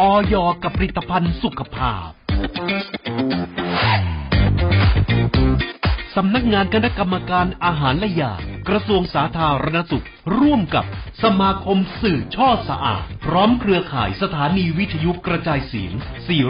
ออยกับผลิตภัณฑ์สุขภาพ สำนักงานคณะกรรมการอาหารและยา กระทรวงสาธารณสุข ร่วมกับสมาคมสื่อช่อสะอาด พร้อมเครือข่ายสถานีวิทยุกระจายเสียง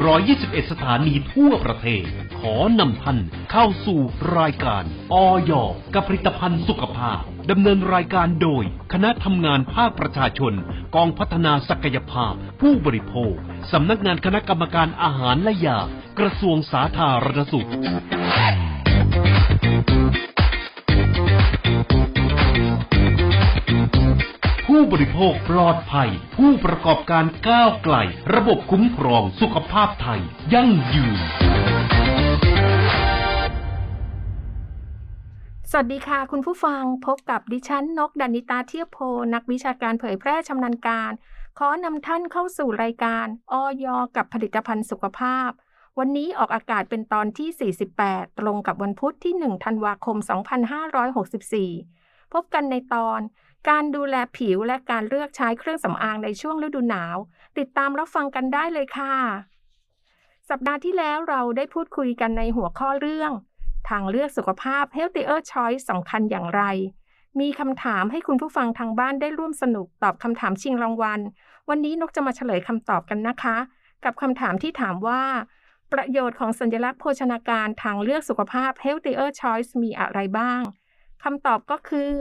421 สถานีทั่วประเทศ ขอนำท่านเข้าสู่รายการออยกับผลิตภัณฑ์สุขภาพดำเนินรายการโดย คณะทำงานภาคประชาชน กองพัฒนาศักยภาพ ผู้บริโภคสำนักงานคณะกรรมการอาหารและยากระทรวงสาธารณสุข บริโภคปลอดภัย ผู้ประกอบการก้าวไกล ระบบคุ้มครองสุขภาพไทย ยั่งยืน สวัสดีค่ะ คุณผู้ฟังพบกับดิฉันนกดานิตาเทียบโพ นักวิชาการเผยแพร่ชำนาญการ ขอนำท่านเข้าสู่รายการออยกับผลิตภัณฑ์สุขภาพวันนี้ออกอากาศเป็นตอนที่ 48 ตรงกับวันพุธที่ 1 ธันวาคม 2564 พบกันในตอน การดูแลผิวและการเลือกใช้เครื่องสำอางในช่วงฤดูหนาว ติดตามรับฟังกันได้เลยค่ะ สัปดาห์ที่แล้วเราได้พูดคุยกันในหัวข้อเรื่อง ทางเลือกสุขภาพ Healthier Choice สำคัญอย่างไร มีคำถามให้คุณผู้ฟังทางบ้านได้ร่วมสนุกตอบคำถามชิงรางวัล วันนี้นกจะมาเฉลยคำตอบกันนะคะ กับคำถามที่ถามว่า ประโยชน์ของสัญลักษณ์โภชนาการทางเลือกสุขภาพ Healthier Choice มีอะไรบ้างคำตอบก็คือ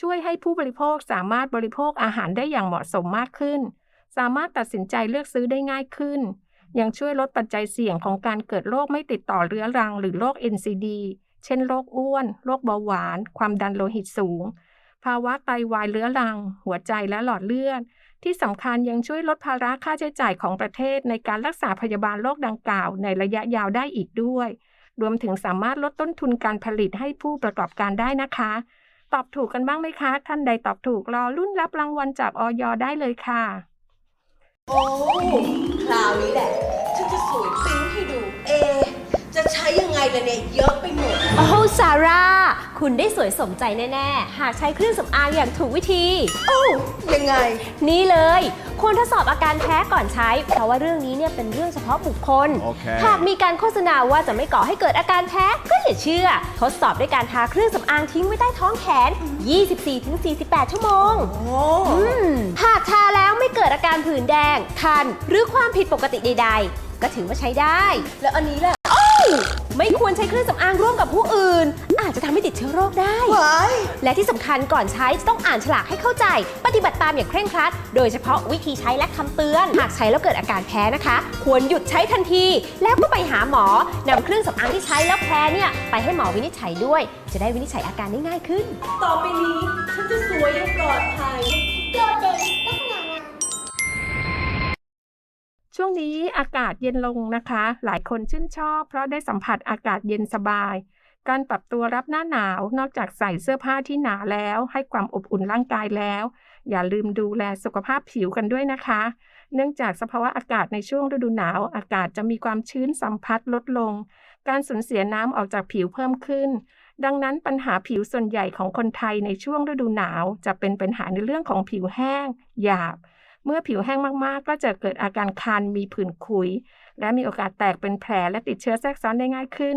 ช่วยให้ผู้บริโภคสามารถบริโภคอาหารได้อย่างเหมาะสมมากขึ้น สามารถตัดสินใจเลือกซื้อได้ง่ายขึ้น ยังช่วยลดปัจจัยเสี่ยงของการเกิดโรคไม่ติดต่อเรื้อรัง หรือโรค NCD เช่นโรคอ้วน โรคเบาหวาน ความดันโลหิตสูง ภาวะไตวายเรื้อรัง หัวใจและหลอดเลือด ที่สำคัญยังช่วยลดภาระค่าใช้จ่ายของประเทศในการรักษาพยาบาลโรคดังกล่าวในระยะยาวได้อีกด้วย รวมถึงสามารถลดต้นทุนการผลิตให้ผู้ประกอบการได้นะคะ ตอบถูกกันบ้างไหมคะ ท่านใดตอบถูกรอรุ่นรับรางวัลจากออยได้เลยค่ะ โอ้ คราวนี้แหละ ช้ยังไงล่ะเนี่ยเยอะไปหมด โอ้โหซาร่า คุณได้สวยสมใจแน่ ๆ หากใช้เครื่องสำอางอย่างถูกวิธี โอ้ยังไง นี่เลย ควรทดสอบอาการแพ้ก่อนใช้ เพราะว่าเรื่องนี้เนี่ยเป็นเรื่องเฉพาะบุคคล โอเค หากมีการโฆษณาว่าจะไม่ก่อให้เกิดอาการแพ้ก็อย่าเชื่อ ทดสอบด้วยการทาเครื่องสำอางทิ้งไว้ใต้ท้องแขน 24-48 ชั่วโมง โอ้ อืมหากทาแล้วไม่เกิดอาการผื่นแดง คัน หรือความผิดปกติใด ๆ ก็ถือว่าใช้ได้ แล้วอันนี้ล่ะ ไม่ควรใช้เครื่องสำอางร่วมกับผู้อื่น อาจจะทำให้ติดเชื้อโรคได้หวายและที่สำคัญก่อนใช้จะต้องอ่านฉลากให้เข้าใจ ปฏิบัติตามอย่างเคร่งครัด โดยเฉพาะวิธีใช้และคำเตือน หากใช้แล้วเกิดอาการแพ้นะคะ ควรหยุดใช้ทันที แล้วก็ไปหาหมอนำเครื่องสำอางที่ใช้แล้วแพ้เนี่ยไปให้หมอวินิจฉัยด้วย จะได้วินิจฉัยอาการได้ง่ายขึ้น ต่อไปนี้ ฉันจะสวยอย่างปลอดภัย ช่วงนี้อากาศเย็นลงนะคะ หลายคนชื่นชอบ เพราะได้สัมผัสอากาศเย็นสบาย การปรับตัวรับหน้าหนาวนอกจากใส่เสื้อผ้าที่หนาแล้ว ให้ความอบอุ่นร่างกายแล้ว อย่าลืมดูแลสุขภาพผิวกันด้วยนะคะ เนื่องจากสภาวะอากาศในช่วงฤดูหนาว อากาศจะมีความชื้นสัมผัสลดลง การสูญเสียน้ำออกจากผิวเพิ่มขึ้น ดังนั้นปัญหาผิวส่วนใหญ่ของคนไทยในช่วงฤดูหนาว จะเป็นปัญหาในเรื่องของผิวแห้ง หยาบ เมื่อผิวแห้งมากๆ ก็จะเกิดอาการคันมีผื่นขุย และมีโอกาสแตกเป็นแผลและติดเชื้อแทรกซ้อนได้ง่ายขึ้น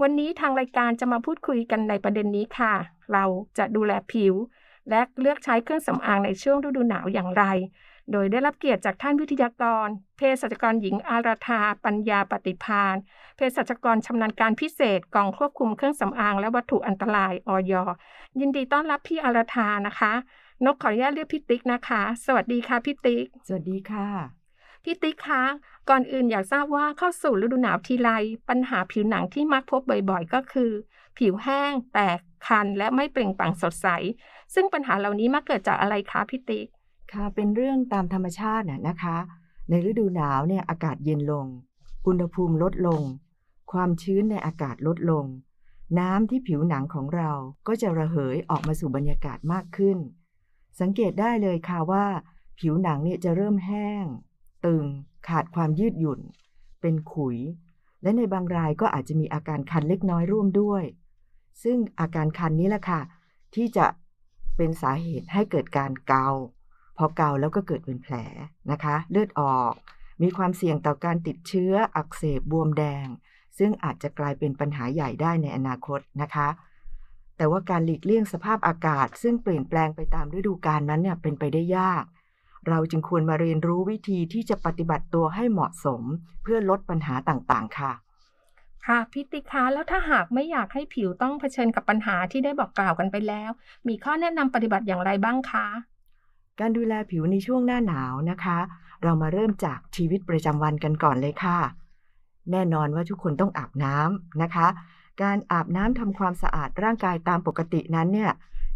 วันนี้ทางรายการจะมาพูดคุยกันในประเด็นนี้ค่ะ เราจะดูแลผิว และเลือกใช้เครื่องสำอางในช่วงฤดูหนาวอย่างไร โดยได้รับเกียรติจากท่านวิทยากร เภสัชกรหญิงอาราธาปัญญาปฏิพานเภสัชกรชำนาญการพิเศษกองควบคุมเครื่องสำอางและวัตถุอันตรายออยยินดีต้อนรับพี่อาราธานะคะ นกขออนุญาตเรียกพี่ติ๊กนะคะ สวัสดีค่ะพี่ติ๊ก สวัสดีค่ะ พี่ติ๊กคะ ก่อนอื่นอยากทราบว่าเข้าสู่ฤดูหนาวทีไรปัญหาผิวหนังที่มักพบบ่อยๆ ก็คือ ผิวแห้ง แตก คัน และไม่เปล่งปลั่งสดใส ซึ่งปัญหาเหล่านี้มักเกิดจากอะไรคะพี่ติ๊ก ค่ะ เป็นเรื่องตามธรรมชาติน่ะนะคะ ในฤดูหนาวเนี่ยอากาศเย็นลง อุณหภูมิลดลง ความชื้นในอากาศลดลง น้ำที่ผิวหนังของเราก็จะระเหยออกมาสู่บรรยากาศมากขึ้น สังเกตได้เลยค่ะว่า ผิวหนังเนี่ยจะเริ่มแห้ง ตึง ขาดความยืดหยุ่น เป็นขุย และในบางรายก็อาจจะมีอาการคันเล็กน้อยร่วมด้วย ซึ่งอาการคันนี้แหละค่ะ ที่จะเป็นสาเหตุให้เกิดการเกา พอเกาแล้วก็เกิดเป็นแผลนะคะ เลือดออก มีความเสี่ยงต่อการติดเชื้ออักเสบบวมแดง ซึ่งอาจจะกลายเป็นปัญหาใหญ่ได้ในอนาคตนะคะ แต่ว่าการหลีกเลี่ยงสภาพอากาศ ซึ่งเปลี่ยนแปลงไปตามฤดูกาลนั้นเนี่ยเป็นไปได้ยาก เราจึงควรมาเรียนรู้วิธีที่จะปฏิบัติตัวให้เหมาะสม เพื่อลดปัญหาต่างๆ ค่ะ ค่ะพี่ติ๊กคะ แล้วถ้าหากไม่อยากให้ผิวต้องเผชิญกับปัญหาที่ได้บอกกล่าวกันไปแล้ว มีข้อแนะนำปฏิบัติอย่างไรบ้างคะการดูแลผิวในช่วงหน้าหนาวนะคะ เรามาเริ่มจากชีวิตประจำวันกันก่อนเลยค่ะ แน่นอนว่าทุกคนต้องอาบน้ำนะคะ การอาบน้ำทำความสะอาดร่างกายตามปกตินั้นเนี่ย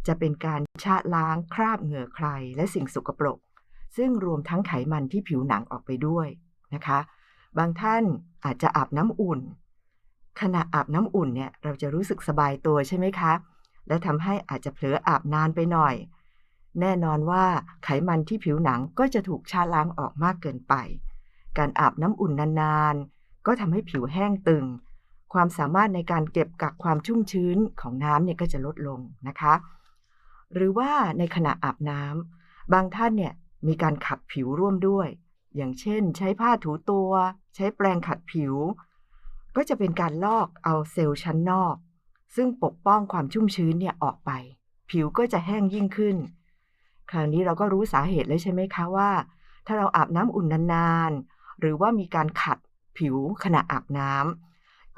จะเป็นการชะล้างคราบเหงื่อใครและสิ่งสกปรก ซึ่งรวมทั้งไขมันที่ผิวหนังออกไปด้วยนะคะ บางท่านอาจจะอาบน้ำอุ่น ขณะอาบน้ำอุ่นเนี่ยเราจะรู้สึกสบายตัวใช่ไหมคะ และทำให้อาจจะเผลออาบนานไปหน่อย แน่นอนว่าไขมันที่ผิวหนังก็จะถูกชาล้างออกมากเกินไป การอาบน้ำอุ่นนานๆก็ทำให้ผิวแห้งตึง ความสามารถในการเก็บกักความชุ่มชื้นของน้ำเนี่ยก็จะลดลงนะคะ หรือว่าในขณะอาบน้ำบางท่านเนี่ยมีการขัดผิวร่วมด้วย อย่างเช่น ใช้ผ้าถูตัว ใช้แปรงขัดผิว ก็จะเป็นการลอกเอาเซลล์ชั้นนอก ซึ่งปกป้องความชุ่มชื้นเนี่ยออกไป ผิวก็จะแห้งยิ่งขึ้น คราวนี้เราก็รู้สาเหตุเลยใช่ไหมคะว่า ถ้าเราอาบน้ำอุ่นนานๆหรือว่ามีการขัดผิวขณะอาบน้ำ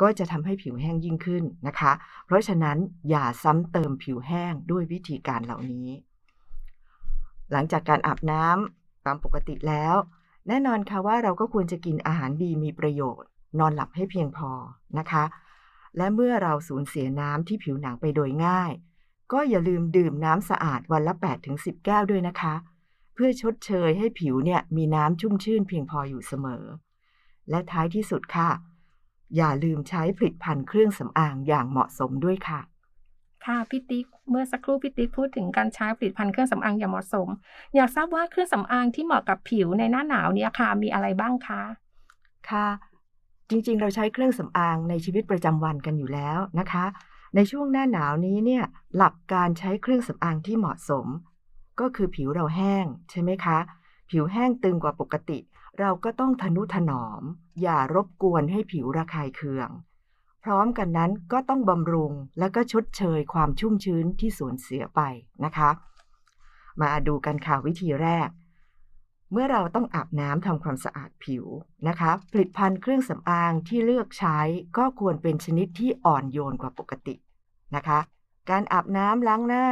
ก็จะทำให้ผิวแห้งยิ่งขึ้นนะคะ เพราะฉะนั้นอย่าซ้ำเติมผิวแห้งด้วยวิธีการเหล่านี้ หลังจากการอาบน้ำตามปกติแล้ว แน่นอนค่ะว่าเราก็ควรจะกินอาหารดีมีประโยชน์ นอนหลับให้เพียงพอนะคะ และเมื่อเราสูญเสียน้ำที่ผิวหนังไปโดยง่าย ก็อย่าลืมดื่มน้ำสะอาดวันละ 8-10 แก้วด้วยนะคะ เพื่อชดเชยให้ผิวเนี่ยมีน้ำชุ่มชื่นเพียงพออยู่เสมอ และท้ายที่สุดค่ะ อย่าลืมใช้ผลิตภัณฑ์เครื่องสำอางอย่างเหมาะสมด้วยค่ะ ค่ะพี่ติ๊กเมื่อสักครู่พี่ติ๊กพูดถึงการใช้ผลิตภัณฑ์เครื่องสำอางอย่างเหมาะสม อยากทราบว่าเครื่องสำอางที่เหมาะกับผิวในหน้าหนาวเนี่ยค่ะมีอะไรบ้างคะค่ะ จริงๆ เราใช้เครื่องสำอางในชีวิตประจำวันกันอยู่แล้วนะคะ ในช่วงหน้าหนาวนี้เนี่ยหลักการใช้เครื่องสำอางที่เหมาะสม ก็คือผิวเราแห้งใช่ไหมคะ ผิวแห้งตึงกว่าปกติ เราก็ต้องทนุถนอม อย่ารบกวนให้ผิวระคายเคือง พร้อมกันนั้นก็ต้องบำรุงและก็ชดเชยความชุ่มชื้นที่สูญเสียไปนะคะ มาดูกันค่ะวิธีแรก เมื่อเราต้องอาบน้ำทำความสะอาดผิวนะคะ ผลิตภัณฑ์เครื่องสำอางที่เลือกใช้ก็ควรเป็นชนิดที่อ่อนโยนกว่าปกตินะคะ การอาบน้ำล้างหน้า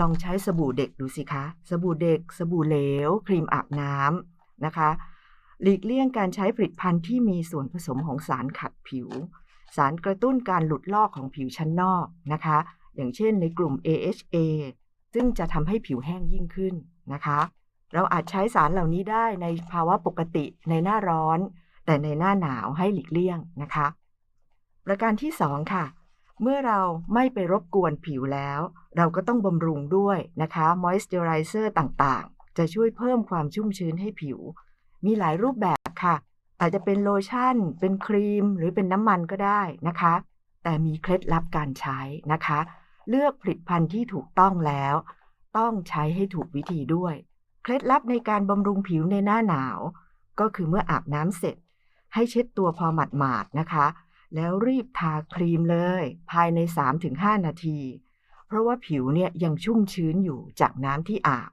ลองใช้สบู่เด็กดูสิคะ สบู่เด็ก สบู่เหลว ครีมอาบน้ำ นะคะ หลีกเลี่ยงการใช้ผลิตภัณฑ์ที่มีส่วนผสมของสารขัดผิว สารกระตุ้นการหลุดลอกของผิวชั้นนอกนะคะ อย่างเช่นในกลุ่ม AHA ซึ่งจะทำให้ผิวแห้งยิ่งขึ้นนะคะ เราอาจใช้สารเหล่านี้ได้ในภาวะปกติในหน้าร้อน แต่ในหน้าหนาวให้หลีกเลี่ยงนะคะ ประการที่ 2 ค่ะเมื่อเราไม่ไปรบกวนผิวแล้ว เราก็ต้องบำรุงด้วยนะคะ moisturizer ต่างๆ จะช่วยเพิ่มความชุ่มชื้นให้ผิว มีหลายรูปแบบค่ะ อาจจะเป็นโลชั่น เป็นครีม หรือเป็นน้ำมันก็ได้นะคะ แต่มีเคล็ดลับการใช้นะคะ เลือกผลิตภัณฑ์ที่ถูกต้องแล้ว ต้องใช้ให้ถูกวิธีด้วย เคล็ดลับในการบำรุงผิวในหน้าหนาว ก็คือเมื่ออาบน้ำเสร็จ ให้เช็ดตัวพอหมาดๆนะคะ แล้วรีบทาครีมเลย ภายใน 3-5 นาที เพราะว่าผิวเนี่ยยังชุ่มชื้นอยู่จากน้ำที่อาบ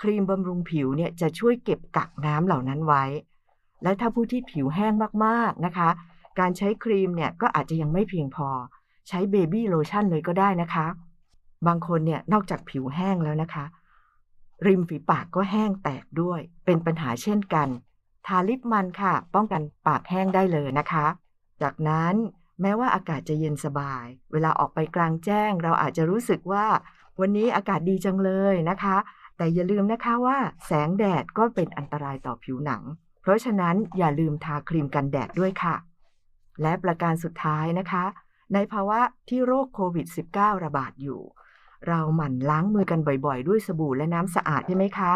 ครีมบำรุงผิวเนี่ยจะช่วยเก็บกักน้ำเหล่านั้นไว้ และถ้าผู้ที่ผิวแห้งมากๆนะคะ การใช้ครีมเนี่ยก็อาจจะยังไม่เพียงพอ ใช้เบบี้โลชั่นเลยก็ได้นะคะ บางคนเนี่ยนอกจากผิวแห้งแล้วนะคะ ริมฝีปากก็แห้งแตกด้วย เป็นปัญหาเช่นกัน ทาลิปมันค่ะ ป้องกันปากแห้งได้เลยนะคะ จากนั้นแม้ว่าอากาศจะเย็นสบาย เวลาออกไปกลางแจ้ง เราอาจจะรู้สึกว่า วันนี้อากาศดีจังเลยนะคะ แต่อย่าลืมนะคะว่าแสงแดดก็เป็นอันตรายต่อผิวหนัง เพราะฉะนั้นอย่าลืมทาครีมกันแดดด้วยค่ะ และประการสุดท้ายนะคะ ในภาวะที่โรคโควิด -19 ระบาดอยู่ เราหมั่นล้างมือกันบ่อยๆ ด้วยสบู่และน้ำสะอาดใช่ไหมคะ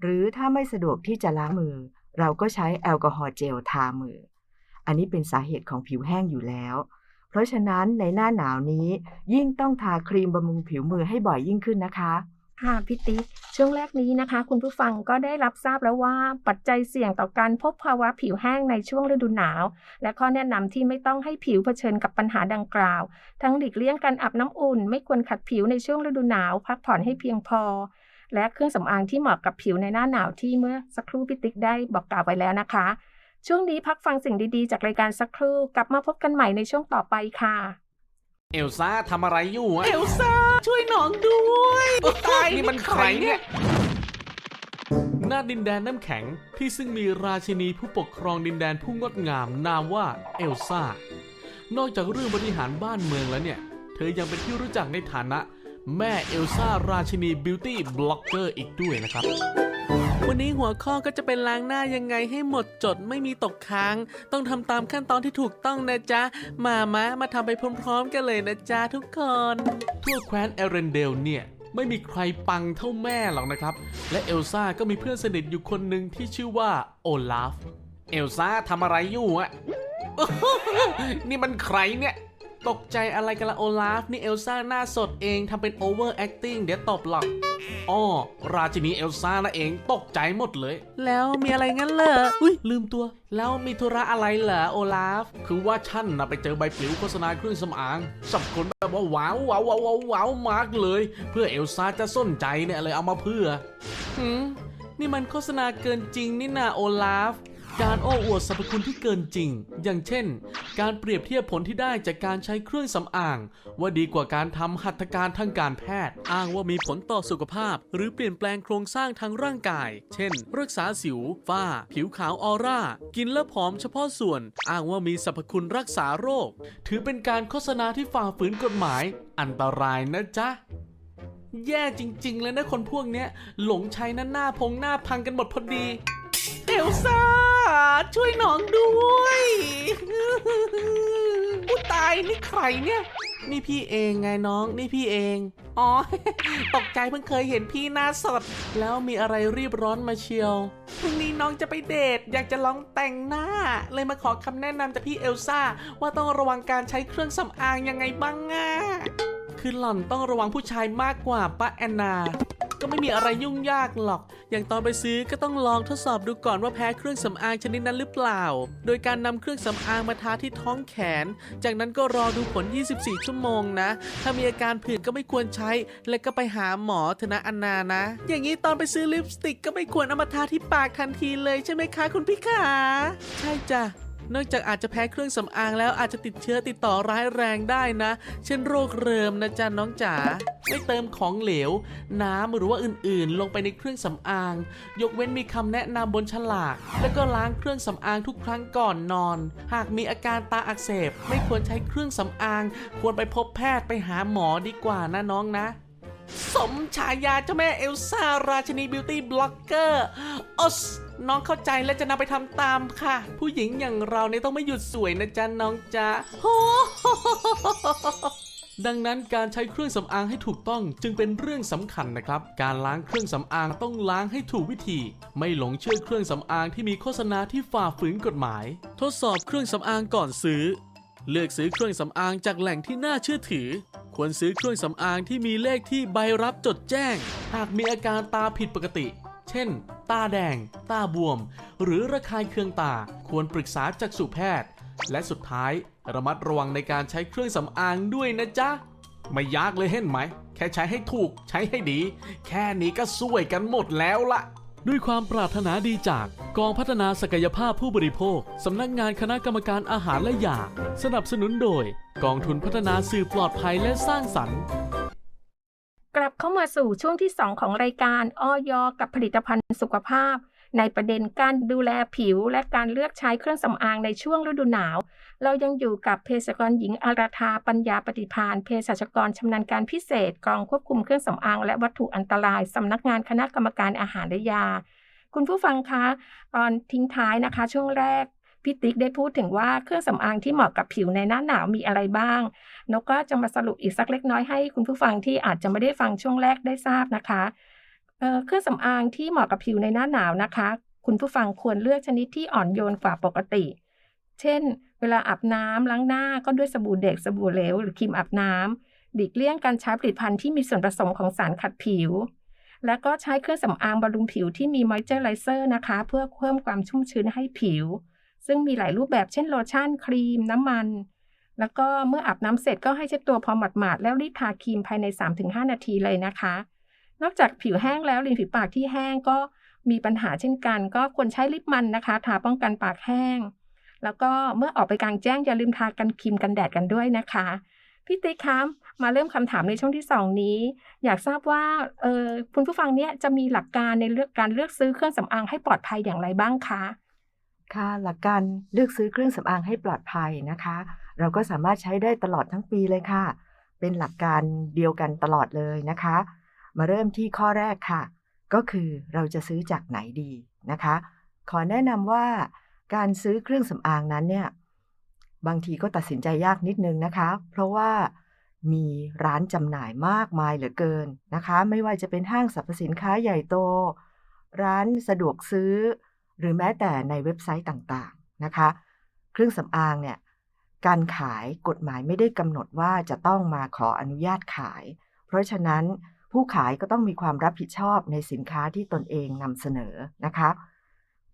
หรือถ้าไม่สะดวกที่จะล้างมือ เราก็ใช้แอลกอฮอล์เจลทามือ อันนี้เป็นสาเหตุของผิวแห้งอยู่แล้วเพราะฉะนั้นในหน้าหนาวนี้ยิ่งต้องทาครีมบำรุงผิวมือให้บ่อยยิ่งขึ้นนะคะ ค่ะพี่ติ๊กช่วงแรกนี้นะคะ คุณผู้ฟังก็ได้รับทราบแล้วว่าปัจจัยเสี่ยงต่อการพบภาวะผิวแห้งในช่วงฤดูหนาว และข้อแนะนำที่ไม่ต้องให้ผิวเผชิญกับปัญหาดังกล่าว ทั้งหลีกเลี่ยงการอาบน้ำอุ่น ไม่ควรขัดผิวในช่วงฤดูหนาว พักผ่อนให้เพียงพอ และเครื่องสำอางที่เหมาะกับผิวในหน้าหนาวที่เมื่อสักครู่พี่ติ๊กได้บอกกล่าวไว้แล้วนะคะ ช่วงนี้พักฟังสิ่งดีๆ จากรายการสักครู่กลับมาพบกันใหม่ในช่วงต่อไปค่ะ เอลซ่าทำอะไรอยู่อะเอลซ่าช่วยน้องด้วยตายนี่มันใครเนี่ย หน้าดินแดนน้ำแข็งที่ซึ่งมีราชินีผู้ปกครองดินแดนผู้งดงามนามว่าเอลซ่า นอกจากเรื่องบริหารบ้านเมืองแล้วเนี่ย เธอยังเป็นที่รู้จักในฐานะ แม่เอลซ่าราชินีบิวตี้บล็อกเกอร์อีกด้วยนะครับ วันนี้หัวข้อก็จะเป็นล้างหน้ายังไงให้หมดจดไม่มีตกค้าง ต้องทำตามขั้นตอนที่ถูกต้องนะจ๊ะ มามะมาทำไปพร้อมๆกันเลยนะจ๊ะทุกคน ทั่วแคว้นเอเรนเดลเนี่ยไม่มีใครปังเท่าแม่หรอกนะครับ และเอลซ่าก็มีเพื่อนสนิทอยู่คนหนึ่งที่ชื่อว่าโอลาฟ เอลซ่าทำอะไรอยู่อะนี่มันใครเนี่ย ตกใจอะไรกันละโอลาฟ นี่เอลซ่าหน้าสดเองทำเป็นโอเวอร์แอคติ้งเดี๋ยวตบหรอกอ้อราชินีเอลซ่านะเองตกใจหมดเลย แล้วมีอะไรงั้นเหรออุ้ยลืมตัว แล้วมีธุระอะไรเหรอโอลาฟ คือว่าฉันนะไปเจอใบปลิวโฆษณาเครื่องสำอางสับคนแบบว่าว้าวว้าวว้าวว้าวว้าวมากเลย เพื่อเอลซ่าจะสนใจเนี่ยเลยเอามาเพื่อหืมนี่มันโฆษณาเกินจริงนี่นาโอลาฟ การโอ้อวดสรรพคุณที่เกินจริง อย่างเช่น การเปรียบเทียบผลที่ได้จากการใช้เครื่องสำอาง ว่าดีกว่าการทำหัตถการทางการแพทย์ อ้างว่ามีผลต่อสุขภาพ หรือเปลี่ยนแปลงโครงสร้างทางร่างกาย เช่น รักษาสิว ฝ้า ผิวขาวออร่า กินแล้วผอมเฉพาะส่วน อ้างว่ามีสรรพคุณรักษาโรค ถือเป็นการโฆษณาที่ฝ่าฝืนกฎหมาย อันตรายนะจ๊ะแย่จริง ๆ เลยนะคนพวกเนี้ย หลงใช้นั่นหน้าพงหน้าพังกันหมดพอดี เอลซ่า ช่วยน้องด้วยผู้ตายนี่ใครเนี่ย นี่พี่เองไงน้องนี่พี่เอง อ๋อ ตกใจเพิ่งเคยเห็นพี่หน้าสด แล้วมีอะไรรีบร้อนมาเชียวพรุ่งนี้น้องจะไปเดท อยากจะลองแต่งหน้า เลยมาขอคำแนะนำจากพี่เอลซ่า ว่าต้องระวังการใช้เครื่องสำอางยังไงบ้างอะคือหล่อนต้องระวังผู้ชายมากกว่าป้าแอนนา ก็ไม่มีอะไรยุ่งยากหรอก อย่างตอนไปซื้อก็ต้องลองทดสอบดูก่อนว่าแพ้เครื่องสำอางชนิดนั้นหรือเปล่า โดยการนำเครื่องสำอางมาทาที่ท้องแขน จากนั้นก็รอดูผล 24 ชั่วโมงนะ ถ้ามีอาการผื่นก็ไม่ควรใช้ แล้วก็ไปหาหมอเถนะอันนานะ อย่างนี้ตอนไปซื้อลิปสติกก็ไม่ควรเอามาทาที่ปากทันทีเลยใช่ไหมคะคุณพี่ขา ใช่จ้ะ นอกจากอาจจะแพ้เครื่องสำอางแล้วอาจจะติดเชื้อติดต่อร้ายแรงได้นะ เช่นโรคเริมนะจ๊ะน้องจ๋าไม่เติมของเหลว น้ำหรือว่าอื่นๆ ลงไปในเครื่องสำอาง ยกเว้นมีคำแนะนำบนฉลาก แล้วก็ล้างเครื่องสำอางทุกครั้งก่อนนอน หากมีอาการตาอักเสบ ไม่ควรใช้เครื่องสำอาง ควรไปพบแพทย์ไปหาหมอดีกว่านะน้องนะสมฉายาเจ้าแม่เอลซ่าราชินีบิวตี้บล็อกเกอร์อส น้องเข้าใจและจะนำไปทำตามค่ะ ผู้หญิงอย่างเราเนี่ยต้องไม่หยุดสวยนะจ๊ะน้องจ๊ะโฮดังนั้นการใช้เครื่องสำอางให้ถูกต้องจึงเป็นเรื่องสำคัญนะครับ การล้างเครื่องสำอางต้องล้างให้ถูกวิธี ไม่หลงเชื่อเครื่องสำอางที่มีโฆษณาที่ฝ่าฝืนกฎหมาย ทดสอบเครื่องสำอางก่อนซื้อ เลือกซื้อเครื่องสำอางจากแหล่งที่น่าเชื่อถือ ควรซื้อเครื่องสำอางที่มีเลขที่ใบรับจดแจ้ง หากมีอาการตาผิดปกติ เช่น ตาแดง ตาบวม หรือระคายเคืองตา ควรปรึกษาจักษุแพทย์ และสุดท้ายระมัดระวังในการใช้เครื่องสำอางด้วยนะจ๊ะ ไม่ยากเลยเห็นไหม แค่ใช้ให้ถูก ใช้ให้ดี แค่นี้ก็สวยกันหมดแล้วล่ะด้วยความปรารถนาดีจากกองพัฒนาศักยภาพผู้บริโภค สำนักงานคณะกรรมการอาหารและยา สนับสนุนโดย กองทุนพัฒนาสื่อปลอดภัยและสร้างสรรค์ กลับเข้ามาสู่ช่วงที่ 2 ของรายการออยกับผลิตภัณฑ์สุขภาพ ในประเด็นการดูแลผิวและการเลือกใช้เครื่องสำอางในช่วงฤดูหนาว เรายังอยู่กับเภสัชกรหญิงอาราธาปัญญาปฏิพานเภสัชกรชำนาญการพิเศษกองควบคุมเครื่องสำอางและวัตถุอันตรายสำนักงานคณะกรรมการอาหารและยา คุณผู้ฟังคะ ตอนทิ้งท้ายนะคะ ช่วงแรก พี่ติ๊กได้พูดถึงว่าเครื่องสำอางที่เหมาะกับผิวในหน้าหนาวมีอะไรบ้าง นกก็จะมาสรุปอีกสักเล็กน้อยให้คุณผู้ฟังที่อาจจะไม่ได้ฟังช่วงแรกได้ทราบนะคะเเครื่องสำอางที่เหมาะกับผิวในหน้าหนาวนะคะ คุณผู้ฟังควรเลือกชนิดที่อ่อนโยนกว่าปกติ เช่น เวลาอาบน้ำล้างหน้าก็ด้วยสบู่เด็กสบู่เหลวหรือครีมอาบน้ำหลีกเลี่ยงการใช้ผลิตภัณฑ์ที่มีส่วนผสมของสารขัดผิว แล้วก็ใช้เครื่องสำอางบำรุงผิวที่มีมอยเจอร์ไรเซอร์นะคะ เพื่อเพิ่มความชุ่มชื้นให้ผิว ซึ่งมีหลายรูปแบบเช่นโลชั่นครีม น้ำมัน แล้วก็เมื่ออาบน้ำเสร็จก็ให้เช็ดตัวพอหมาดๆแล้วรีบทาครีมภายใน 3-5 นาทีเลยนะคะ นอกจากผิวแห้งแล้วริมฝีปากที่แห้งก็มีปัญหาเช่นกัน ก็ควรใช้ลิปมันนะคะ ทาป้องกันปากแห้ง แล้วก็เมื่อออกไปกลางแจ้งอย่าลืมทากันครีมกันแดดกันด้วยนะคะพี่ติ๊กคะมาเริ่มคำถามในช่วงที่สองนี้ อยากทราบว่าเออคุณผู้ฟังเนี่ยจะมีหลักการในเรื่องการเลือกซื้อเครื่องสำอางให้ปลอดภัยอย่างไรบ้างคะ ค่ะ หลักการเลือกซื้อเครื่องสำอางให้ปลอดภัยนะคะ เราก็สามารถใช้ได้ตลอดทั้งปีเลยค่ะ เป็นหลักการเดียวกันตลอดเลยนะคะ มาเริ่มที่ข้อแรกค่ะ ก็คือเราจะซื้อจากไหนดีนะคะ ขอแนะนำว่าการซื้อเครื่องสำอางนั้นเนี่ยบางทีก็ตัดสินใจยากนิดนึงนะคะ เพราะว่ามีร้านจำหน่ายมากมายเหลือเกินนะคะ ไม่ว่าจะเป็นห้างสรรพสินค้าใหญ่โต ร้านสะดวกซื้อ หรือแม้แต่ในเว็บไซต์ต่างๆนะคะ เครื่องสำอางเนี่ยการขายกฎหมายไม่ได้กำหนดว่าจะต้องมาขออนุญาตขาย เพราะฉะนั้นผู้ขายก็ต้องมีความรับผิดชอบในสินค้าที่ตนเองนำเสนอนะคะ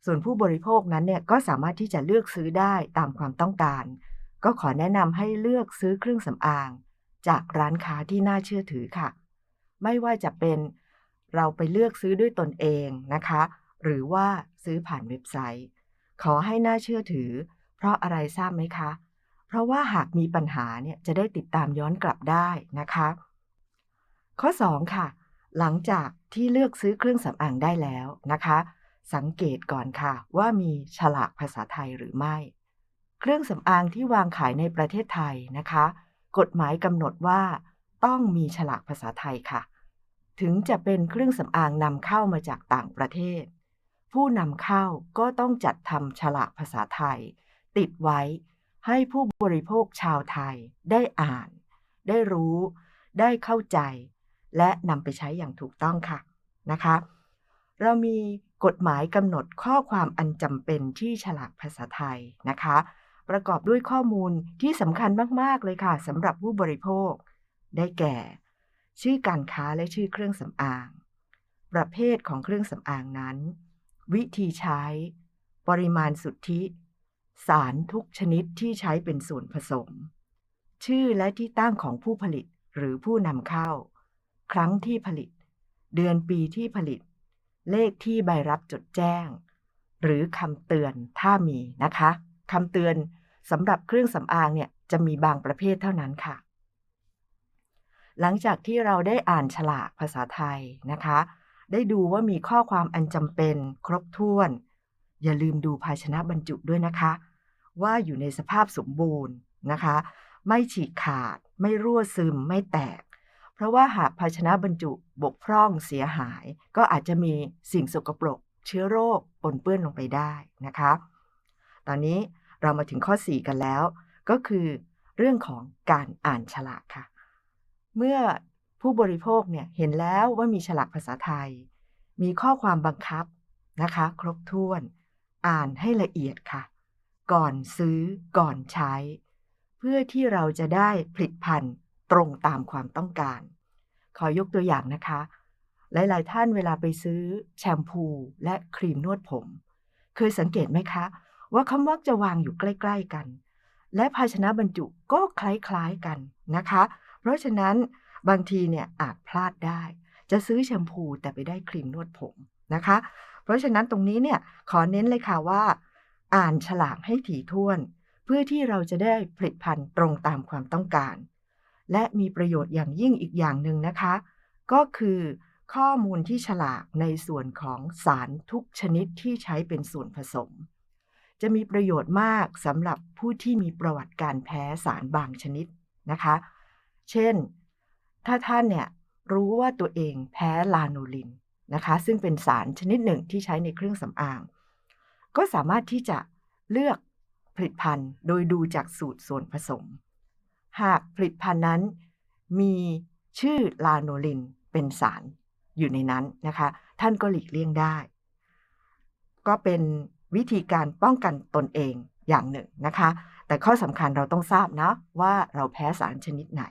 ส่วนผู้บริโภคนั้นเนี่ยก็สามารถที่จะเลือกซื้อได้ตามความต้องการ ก็ขอแนะนำให้เลือกซื้อเครื่องสำอาง จากร้านค้าที่น่าเชื่อถือค่ะ ไม่ว่าจะเป็นเราไปเลือกซื้อด้วยตนเองนะคะ หรือว่า ซื้อผ่านเว็บไซต์ ขอให้น่าเชื่อถือ เพราะอะไรทราบไหมคะ เพราะว่าหากมีปัญหาเนี่ยจะได้ติดตามย้อนกลับได้นะคะ ข้อ 2 ค่ะ หลังจากที่เลือกซื้อเครื่องสำอางได้แล้วนะคะ สังเกตก่อนค่ะ ว่ามีฉลากภาษาไทยหรือไม่ เครื่องสำอางที่วางขายในประเทศไทยนะคะ กฎหมายกำหนดว่า ต้องมีฉลากภาษาไทยค่ะ ถึงจะเป็นเครื่องสำอางนำเข้ามาจากต่างประเทศ ผู้นำเข้าก็ต้องจัดทำฉลากภาษาไทย ติดไว้ให้ผู้บริโภคชาวไทยได้อ่าน ได้รู้ ได้เข้าใจ และนำไปใช้อย่างถูกต้องค่ะนะคะ เรามีกฎหมายกำหนดข้อความอันจำเป็นที่ฉลากภาษาไทยนะคะ ประกอบด้วยข้อมูลที่สำคัญมาก ๆ เลยค่ะสำหรับผู้บริโภค ได้แก่ ชื่อการค้าและชื่อเครื่องสำอาง ประเภทของเครื่องสำอางนั้น วิธีใช้ ปริมาณสุทธิ สารทุกชนิดที่ใช้เป็นส่วนผสม ชื่อและที่ตั้งของผู้ผลิตหรือผู้นำเข้า ครั้งที่ผลิต เดือนปีที่ผลิต เลขที่ใบรับจดแจ้ง หรือคำเตือนถ้ามีนะคะคำเตือนสำหรับเครื่องสำอางเนี่ยจะมีบางประเภทเท่านั้นค่ะ หลังจากที่เราได้อ่านฉลากภาษาไทยนะคะ ได้ดูว่ามีข้อความอันจำเป็น ครบถ้วน อย่าลืมดูภาชนะบรรจุด้วยนะคะ ว่าอยู่ในสภาพสมบูรณ์นะคะ ไม่ฉีกขาด ไม่รั่วซึม ไม่แตก เพราะว่าหากภาชนะบรรจุบกพร่องเสียหาย ก็อาจจะมีสิ่งสกปรก เชื้อโรคปนเปื้อนลงไปได้นะคะ ตอนนี้เรามาถึงข้อ 4 กันแล้ว ก็คือ เรื่องของการอ่านฉลากค่ะ เมื่อ ผู้บริโภคเนี่ยเห็นแล้วว่ามีฉลากภาษาไทย มีข้อความบังคับนะคะ ครบถ้วน อ่านให้ละเอียดค่ะ ก่อนซื้อก่อนใช้ เพื่อที่เราจะได้ผลิตภัณฑ์ตรงตามความต้องการ ขอยกตัวอย่างนะคะ หลาย ๆ ท่านเวลาไปซื้อแชมพูและครีมนวดผม เคยสังเกตไหมคะ ว่าคำว่าจะวางอยู่ใกล้ ๆ กัน และภาชนะบรรจุก็คล้าย ๆ กันนะคะ เพราะฉะนั้น บางทีเนี่ยอาจพลาดได้ จะซื้อแชมพูแต่ไปได้ครีมนวดผมนะคะ เพราะฉะนั้นตรงนี้เนี่ยขอเน้นเลยค่ะว่า อ่านฉลากให้ถี่ถ้วน เพื่อที่เราจะได้ผลิตภัณฑ์ตรงตามความต้องการ และมีประโยชน์อย่างยิ่งอีกอย่างหนึ่งนะคะ ก็คือข้อมูลที่ฉลากในส่วนของสารทุกชนิดที่ใช้เป็นส่วนผสม จะมีประโยชน์มากสำหรับผู้ที่มีประวัติการแพ้สารบางชนิดนะคะ เช่น ถ้าท่านเนี่ยรู้ว่าตัวเองแพ้ลาโนลินนะคะ ซึ่งเป็นสารชนิดหนึ่งที่ใช้ในเครื่องสำอาง ก็สามารถที่จะเลือกผลิตภัณฑ์โดยดูจากสูตรส่วนผสม หากผลิตภัณฑ์นั้นมีชื่อลาโนลินเป็นสารอยู่ในนั้นนะคะ ท่านก็หลีกเลี่ยงได้ ก็เป็นวิธีการป้องกันตนเองอย่างหนึ่งนะคะ แต่ข้อสำคัญเราต้องทราบนะว่าเราแพ้สารชนิดไหน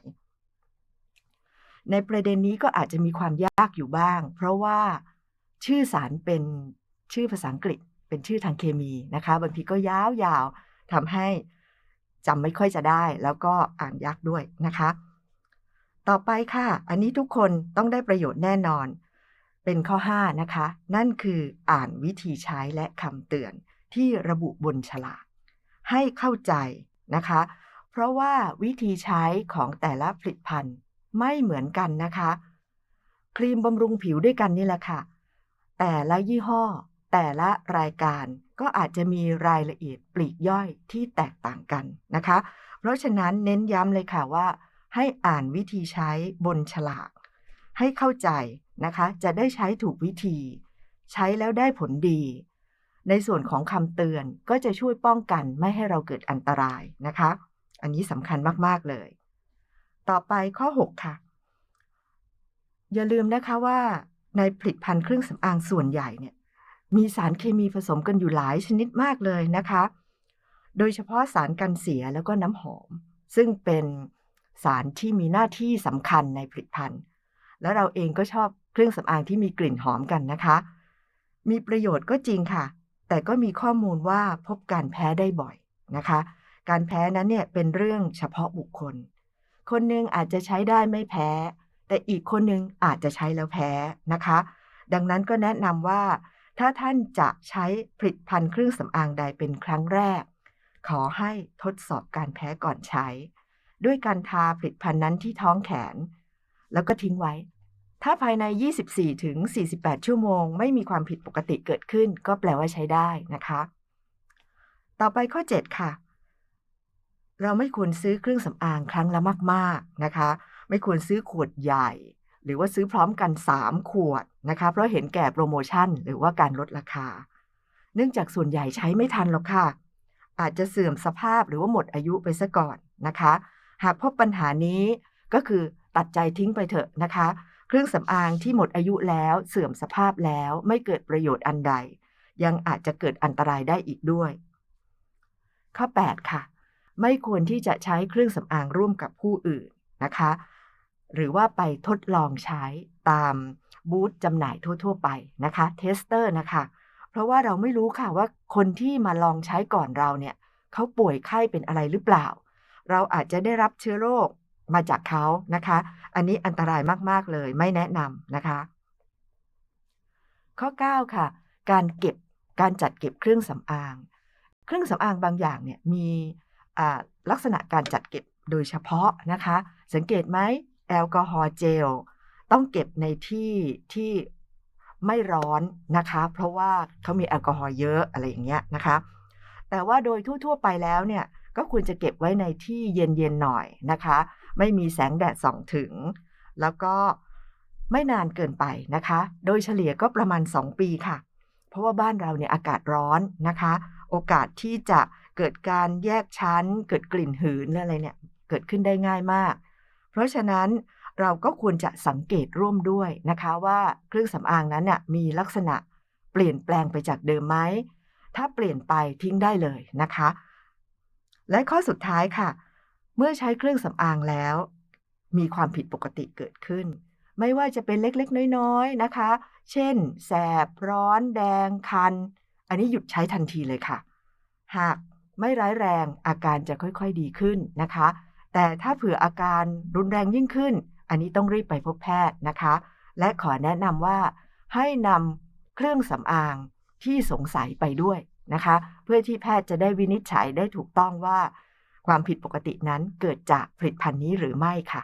ในประเด็นนี้ก็อาจจะมีความยากอยู่บ้าง เพราะว่าชื่อสารเป็นชื่อภาษาอังกฤษ เป็นชื่อทางเคมีนะคะ บางทีก็ยาวๆทำให้จำไม่ค่อยจะได้ แล้วก็อ่านยากด้วยนะคะ ต่อไปค่ะ อันนี้ทุกคนต้องได้ประโยชน์แน่นอน เป็นข้อ 5 นะคะ นั่นคืออ่านวิธีใช้และคำเตือนที่ระบุบนฉลากให้เข้าใจนะคะ เพราะว่าวิธีใช้ของแต่ละผลิตภัณฑ์ ไม่เหมือนกันนะคะ ครีมบำรุงผิวด้วยกันนี่แหละค่ะ แต่ละยี่ห้อ แต่ละรายการก็อาจจะมีรายละเอียดปลีกย่อยที่แตกต่างกันนะคะ เพราะฉะนั้นเน้นย้ำเลยค่ะว่า ให้อ่านวิธีใช้บนฉลาก ให้เข้าใจนะคะ จะได้ใช้ถูกวิธี ใช้แล้วได้ผลดี ในส่วนของคำเตือนก็จะช่วยป้องกันไม่ให้เราเกิดอันตรายนะคะ อันนี้สำคัญมาก ๆ เลย ต่อไปข้อ 6 ค่ะ อย่าลืมนะคะว่าในผลิตภัณฑ์เครื่องสำอางส่วนใหญ่เนี่ย มีสารเคมีผสมกันอยู่หลายชนิดมากเลยนะคะ โดยเฉพาะสารกันเสียแล้วก็น้ำหอม ซึ่งเป็นสารที่มีหน้าที่สำคัญในผลิตภัณฑ์ แล้วเราเองก็ชอบเครื่องสำอางที่มีกลิ่นหอมกันนะคะ มีประโยชน์ก็จริงค่ะ แต่ก็มีข้อมูลว่าพบการแพ้ได้บ่อยนะคะ การแพ้นั้นเนี่ยเป็นเรื่องเฉพาะบุคคล คนหนึ่งอาจจะใช้ได้ไม่แพ้ แต่อีกคนหนึ่งอาจจะใช้แล้วแพ้นะคะ ดังนั้นก็แนะนำว่า ถ้าท่านจะใช้ผลิตภัณฑ์เครื่องสำอางใดเป็นครั้งแรก ขอให้ทดสอบการแพ้ก่อนใช้ ด้วยการทาผลิตภัณฑ์นั้นที่ท้องแขน แล้วก็ทิ้งไว้ ถ้าภายใน 24ถึง48 ชั่วโมง ไม่มีความผิดปกติเกิดขึ้น ก็แปลว่าใช้ได้นะคะ ต่อไปข้อ 7 ค่ะ เราไม่ควรซื้อเครื่องสำอางครั้งละมากๆนะคะ ไม่ควรซื้อขวดใหญ่ หรือว่าซื้อพร้อมกัน 3 ขวดนะคะเพราะเห็นแก่โปรโมชั่น หรือว่าการลดราคา เนื่องจากส่วนใหญ่ใช้ไม่ทันหรอกค่ะ อาจจะเสื่อมสภาพหรือว่าหมดอายุไปซะก่อนนะคะ หากพบปัญหานี้ก็คือตัดใจทิ้งไปเถอะนะคะ เครื่องสำอางที่หมดอายุแล้วเสื่อมสภาพแล้วไม่เกิดประโยชน์อันใด ยังอาจจะเกิดอันตรายได้อีกด้วย ข้อ 8 ค่ะ ไม่ควรที่จะใช้เครื่องสำอางร่วมกับผู้อื่นนะคะ หรือว่าไปทดลองใช้ตามบูธจำหน่ายทั่ว ๆ ไปนะคะเทสเตอร์นะคะ เพราะว่าเราไม่รู้ค่ะว่าคนที่มาลองใช้ก่อนเราเนี่ยเขาป่วยไข้เป็นอะไรหรือเปล่า เราอาจจะได้รับเชื้อโรคมาจากเขานะคะ อันนี้อันตรายมาก ๆ เลยไม่แนะนำนะคะ ข้อ 9 ค่ะ การเก็บการจัดเก็บเครื่องสำอาง เครื่องสำอางบางอย่างเนี่ยมี ลักษณะการจัดเก็บโดยเฉพาะนะคะ สังเกตไหมแอลกอฮอล์เจล ต้องเก็บในที่ที่ไม่ร้อนนะคะ เพราะว่าเขามีแอลกอฮอล์เยอะอะไรอย่างเงี้ยนะคะ แต่ว่าโดยทั่ว ๆ ไปแล้วเนี่ยก็ควรจะเก็บไว้ในที่เย็นๆหน่อยนะคะ ไม่มีแสงแดดส่องถึง แล้วก็ไม่นานเกินไปนะคะ โดยเฉลี่ยก็ประมาณ 2 ปีค่ะ เพราะว่าบ้านเราเนี่ยอากาศร้อนนะคะ โอกาสที่จะ เกิดการแยกชั้น เกิดกลิ่นหืนอะไรเนี่ย เกิดขึ้นได้ง่ายมาก เพราะฉะนั้นเราก็ควรจะสังเกตร่วมด้วยนะคะว่าเครื่องสำอางนั้นน่ะมีลักษณะเปลี่ยนแปลงไปจากเดิมไหม ถ้าเปลี่ยนไปทิ้งได้เลยนะคะ และข้อสุดท้ายค่ะ เมื่อใช้เครื่องสำอางแล้ว มีความผิดปกติเกิดขึ้น ไม่ว่าจะเป็นเล็กๆ น้อยๆนะคะ เช่น แสบ ร้อน แดง คัน อันนี้หยุดใช้ทันทีเลยค่ะ หาก ไม่ร้ายแรงอาการจะค่อยๆดีขึ้นนะคะ แต่ถ้าเผื่ออาการรุนแรงยิ่งขึ้น อันนี้ต้องรีบไปพบแพทย์นะคะ และขอแนะนำว่าให้นำเครื่องสำอางที่สงสัยไปด้วยนะคะ เพื่อที่แพทย์จะได้วินิจฉัยได้ถูกต้องว่า ความผิดปกตินั้นเกิดจากผลิตภัณฑ์นี้หรือไม่ค่ะ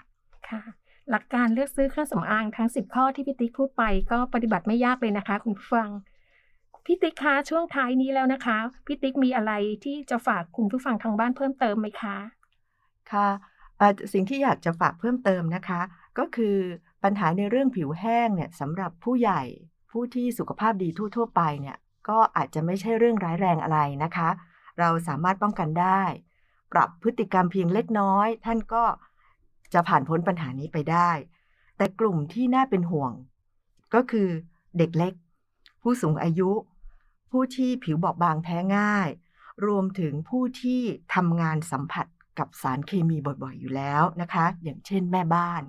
ค่ะหลักการเลือกซื้อเครื่องสำอางทั้ง 10 ข้อที่พี่ติ๊กพูดไปก็ปฏิบัติไม่ยากเลยนะคะ คุณผู้ฟัง พี่ติ๊กคะช่วงท้ายนี้แล้วนะคะ พี่ติ๊กมีอะไรที่จะฝากคุณผู้ฟังทางบ้านเพิ่มเติมไหมคะ ค่ะสิ่งที่อยากจะฝากเพิ่มเติมนะคะ ก็คือปัญหาในเรื่องผิวแห้งเนี่ยสำหรับผู้ใหญ่ผู้ที่สุขภาพดีทั่วๆไปเนี่ยก็อาจจะไม่ใช่เรื่องร้ายแรงอะไรนะคะ เราสามารถป้องกันได้ ปรับพฤติกรรมเพียงเล็กน้อย ท่านก็จะผ่านพ้นปัญหานี้ไปได้ แต่กลุ่มที่น่าเป็นห่วง ก็คือเด็กเล็ก ผู้สูงอายุ ผู้ที่ผิวบอบบางแพ้ง่าย รวมถึงผู้ที่ทำงานสัมผัสกับสารเคมีบ่อยๆอยู่แล้วนะคะ อย่างเช่นแม่บ้าน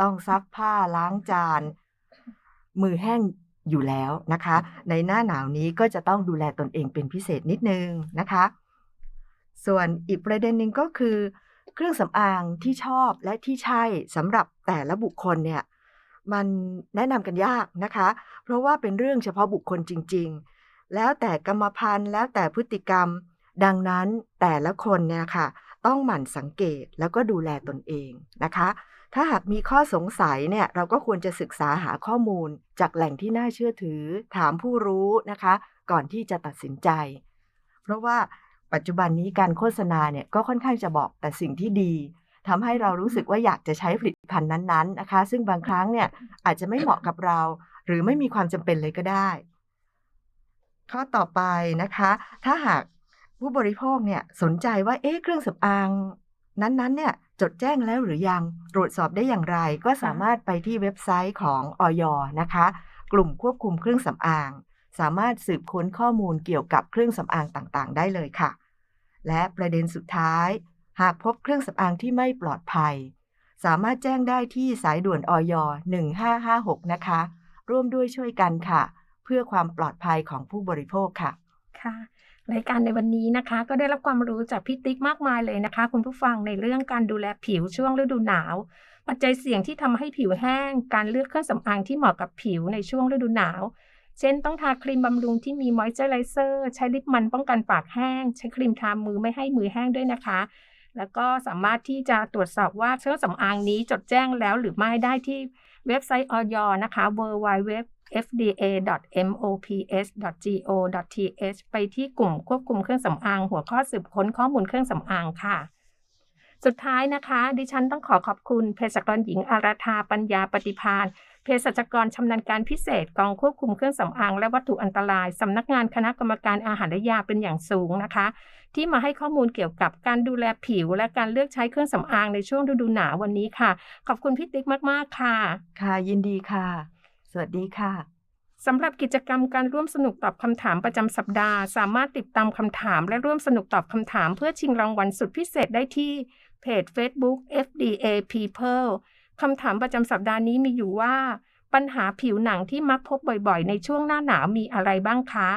ต้องซักผ้าล้างจาน มือแห้งอยู่แล้วนะคะ ในหน้าหนาวนี้ก็จะต้องดูแลตนเองเป็นพิเศษนิดนึงนะคะ ส่วนอีกประเด็นหนึ่งก็คือ เครื่องสำอางที่ชอบและที่ใช่สำหรับแต่ละบุคคลเนี่ยมันแนะนำกันยากนะคะ เพราะว่าเป็นเรื่องเฉพาะบุคคลจริง ๆ แล้วแต่กรรมพันธุ์ แล้วแต่พฤติกรรม ดังนั้นแต่ละคนเนี่ยค่ะ ต้องหมั่นสังเกตแล้วก็ดูแลตนเองนะคะ ถ้าหากมีข้อสงสัยเนี่ยเราก็ควรจะศึกษาหาข้อมูล จากแหล่งที่น่าเชื่อถือ ถามผู้รู้นะคะ ก่อนที่จะตัดสินใจ เพราะว่าปัจจุบันนี้การโฆษณาเนี่ยก็ค่อนข้างจะบอกแต่สิ่งที่ดีทำให้เรารู้สึกว่าอยากจะใช้ผลิตภัณฑ์นั้นๆนะคะ ซึ่งบางครั้งเนี่ยอาจจะไม่เหมาะกับเรา หรือไม่มีความจำเป็นเลยก็ได้ ข้อต่อไปนะคะ ถ้าหากผู้บริโภคเนี่ยสนใจว่าเอ๊ะเครื่องสำอางนั้นๆเนี่ยจดแจ้งแล้วหรือยังตรวจสอบได้อย่างไร ก็สามารถไปที่เว็บไซต์ของออยนะคะ กลุ่มควบคุมเครื่องสำอาง สามารถสืบค้นข้อมูลเกี่ยวกับเครื่องสำอางต่างๆ ได้เลยค่ะ และประเด็นสุดท้าย หากพบเครื่องสำอางที่ไม่ปลอดภัย สามารถแจ้งได้ที่สายด่วนออย1556 นะคะ ร่วมด้วยช่วยกันค่ะเพื่อความปลอดภัยของผู้บริโภคค่ะ ค่ะ รายการในวันนี้นะคะ ก็ได้รับความรู้จากพี่ติ๊กมากมายเลยนะคะ คุณผู้ฟังในเรื่องการดูแลผิวช่วงฤดูหนาว ปัจจัยเสี่ยงที่ทำให้ผิวแห้ง การเลือกเครื่องสำอางที่เหมาะกับผิวในช่วงฤดูหนาว เช่น ต้องทาครีมบำรุงที่มีมอยเจอร์ไรเซอร์ใช้ลิปมันป้องกันปากแห้ง ใช้ครีมทามือไม่ให้มือแห้งด้วยนะคะ แล้วก็สามารถที่จะตรวจสอบว่าเครื่องสำอางนี้จดแจ้งแล้วหรือไม่ได้ที่เว็บไซต์ออยนะคะ www fda.mops.go.th ไปที่กลุ่มควบคุมเครื่องสำอาง หัวข้อสืบค้นข้อมูลเครื่องสำอางค่ะ สุดท้ายนะคะ ดิฉันต้องขอขอบคุณเภสัชกรหญิงอาราธาปัญญาปฏิพานเภสัชกรชำนาญการพิเศษกองควบคุมเครื่องสำอางและวัตถุอันตรายสำนักงานคณะกรรมการอาหารและยาเป็นอย่างสูงนะคะ ที่มาให้ข้อมูลเกี่ยวกับการดูแลผิว และการเลือกใช้เครื่องสำอางในช่วงฤดูหนาววันนี้ค่ะ ขอบคุณพี่ติ๊กมากๆค่ะ ค่ะยินดีค่ะ สวัสดีค่ะสำหรับกิจกรรมการร่วมสนุกตอบคำถามประจำสัปดาห์ สามารถติดตามคำถามและร่วมสนุกตอบคำถามเพื่อชิงรางวัลสุดพิเศษได้ที่เพจ Facebook FDA People คำถามประจำสัปดาห์นี้มีอยู่ว่า ปัญหาผิวหนังที่มักพบบ่อยๆ ในช่วงหน้าหนาวมีอะไรบ้างคะ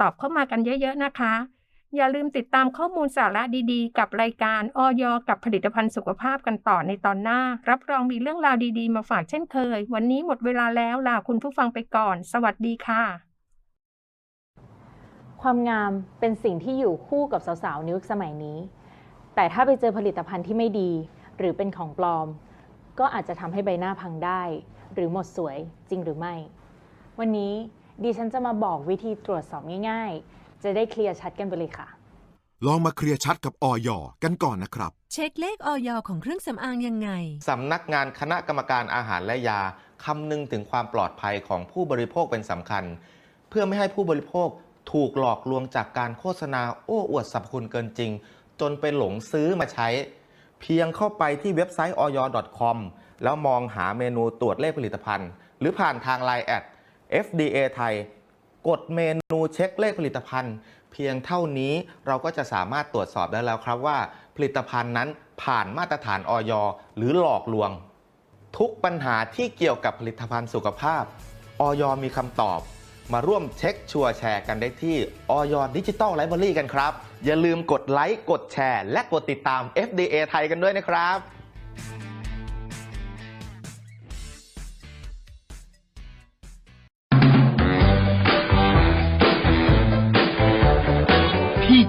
ตอบเข้ามากันเยอะๆนะคะ อย่าลืมติดตามข้อมูลสาระดีๆ กับรายการออยกับผลิตภัณฑ์สุขภาพกันต่อในตอนหน้า รับรองมีเรื่องราวดีๆ มาฝากเช่นเคย วันนี้หมดเวลาแล้วลาคุณผู้ฟังไปก่อน สวัสดีค่ะ ความงามเป็นสิ่งที่อยู่คู่กับสาวๆในยุคสมัยนี้ แต่ถ้าไปเจอผลิตภัณฑ์ที่ไม่ดี หรือเป็นของปลอม ก็อาจจะทำให้ใบหน้าพังได้ หรือหมดสวยจริงหรือไม่ วันนี้ดิฉันจะมาบอกวิธีตรวจสอบง่ายๆ จะได้เคลียร์ชัดกันไปเลยค่ะ ลองมาเคลียร์ชัดกับออยกันก่อนนะครับ เช็คเลขออยของเครื่องสำอางยังไง สำนักงานคณะกรรมการอาหารและยาคำนึงถึงความปลอดภัยของผู้บริโภคเป็นสำคัญ เพื่อไม่ให้ผู้บริโภคถูกหลอกลวงจากการโฆษณาโอ้อวดสรรพคุณเกินจริง จนไปหลงซื้อมาใช้ เพียงเข้าไปที่เว็บไซต์ oy.com แล้วมองหาเมนูตรวจเลขผลิตภัณฑ์ หรือผ่านทาง Line แอด FDA ไทย กดเมนูเช็คเลขผลิตภัณฑ์ เพียงเท่านี้เราก็จะสามารถตรวจสอบได้แล้วครับว่า ผลิตภัณฑ์นั้นผ่านมาตรฐานออยหรือหลอกลวง ทุกปัญหาที่เกี่ยวกับผลิตภัณฑ์สุขภาพออยมีคำตอบ มาร่วมเช็คชัวร์แชร์กันได้ที่ออยดิจิตอลไลบรารีกันครับ อย่าลืมกดไลค์กดแชร์ และกดติดตาม FDA ไทยกันด้วยนะครับ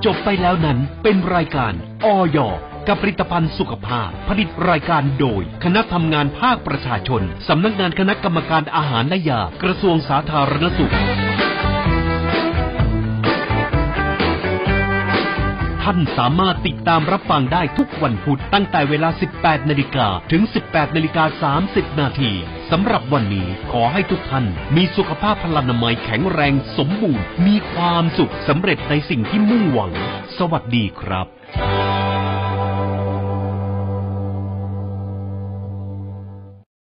จบไปแล้วนั้นเป็นรายการออยกับผลิตภัณฑ์สุขภาพ ผลิตรายการโดย คณะทำงานภาคประชาชน สำนักงานคณะกรรมการอาหารและยา กระทรวงสาธารณสุข ท่านสามารถติดตามรับฟังได้ทุกวันพุธตั้งแต่เวลา 18 นาฬิกาถึง 18 นาฬิกา 30 นาที สำหรับวันนี้ขอให้ทุกท่านมีสุขภาพพลานามัยแข็งแรงสมบูรณ์ มีความสุขสำเร็จในสิ่งที่มุ่งหวัง สวัสดีครับ